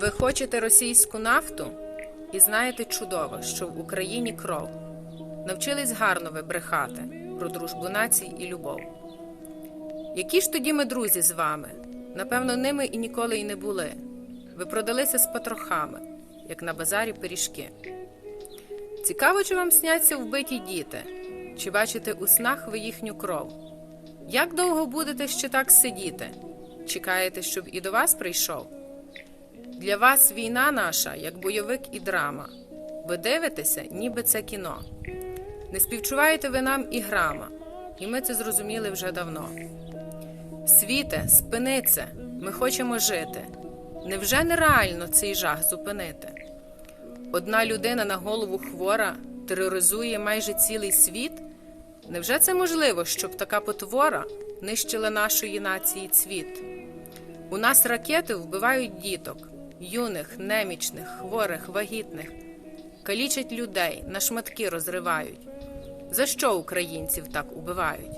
Ви хочете російську нафту і знаєте чудово, що в Україні кров. Навчились гарно ви брехати про дружбу націй і любов. Які ж тоді ми друзі з вами? Напевно, ними і ніколи й не були. Ви продалися з потрохами, як на базарі пиріжки. Цікаво, чи вам сняться вбиті діти, чи бачите у снах ви їхню кров? Як довго будете ще так сидіти? Чекаєте, щоб і до вас прийшов? Для вас війна наша, як бойовик і драма. Ви дивитеся, ніби це кіно. Не співчуваєте ви нам і грама, і ми це зрозуміли вже давно. Світе, спиниться, ми хочемо жити. Невже нереально цей жах зупинити? Одна людина на голову хвора тероризує майже цілий світ? Невже це можливо, щоб така потвора нищила нашої нації цвіт? У нас ракети вбивають діток, юних, немічних, хворих, вагітних, калічать людей, на шматки розривають. За що українців так убивають?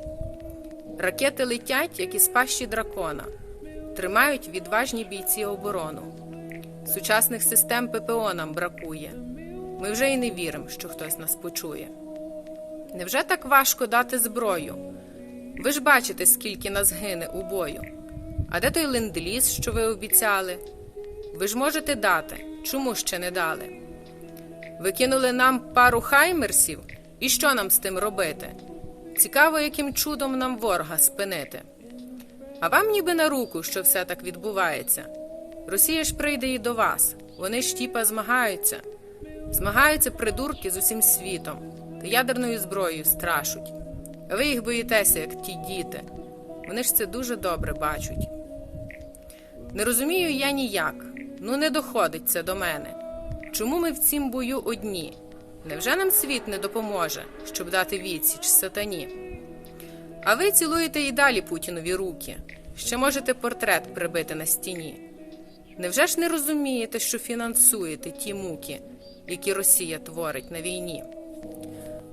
Ракети летять, як із пащі дракона, тримають відважні бійці оборону. Сучасних систем ППО нам бракує. Ми вже й не віримо, що хтось нас почує. Невже так важко дати зброю? Ви ж бачите, скільки нас гине у бою. А де той ленд-ліз, що ви обіцяли? Ви ж можете дати, чому ще не дали? Ви кинули нам пару хаймерсів, і що нам з тим робити? Цікаво, яким чудом нам ворога спинити. А вам ніби на руку, що все так відбувається. Росія ж прийде і до вас. Вони ж тіпа змагаються. Змагаються придурки з усім світом та ядерною зброєю страшуть. А ви їх боїтеся, як ті діти. Вони ж це дуже добре бачать. Не розумію я ніяк. Ну не доходить це до мене. Чому ми в цім бою одні? Невже нам світ не допоможе, щоб дати відсіч сатані? А ви цілуєте і далі Путінові руки. Ще можете портрет прибити на стіні. Невже ж не розумієте, що фінансуєте ті муки, які Росія творить на війні?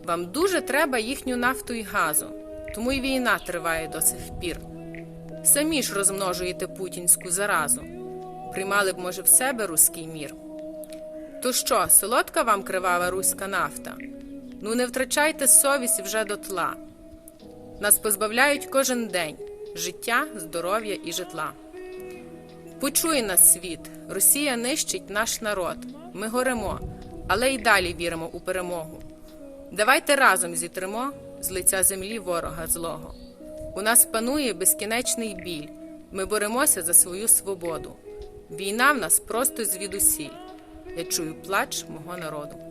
Вам дуже треба їхню нафту і газу, тому й війна триває до сих пір. Самі ж розмножуєте путінську заразу. Приймали б, може, в себе руський мір. То що, солодка вам кривава руська нафта? Ну не втрачайте совість вже дотла. Нас позбавляють кожен день життя, здоров'я і житла. Почуй нас, світ, Росія нищить наш народ. Ми горемо, але й далі віримо у перемогу. Давайте разом зітримо з лиця землі ворога злого. У нас панує безкінечний біль. Ми боремося за свою свободу. Війна в нас просто звідусіль. Я чую плач мого народу.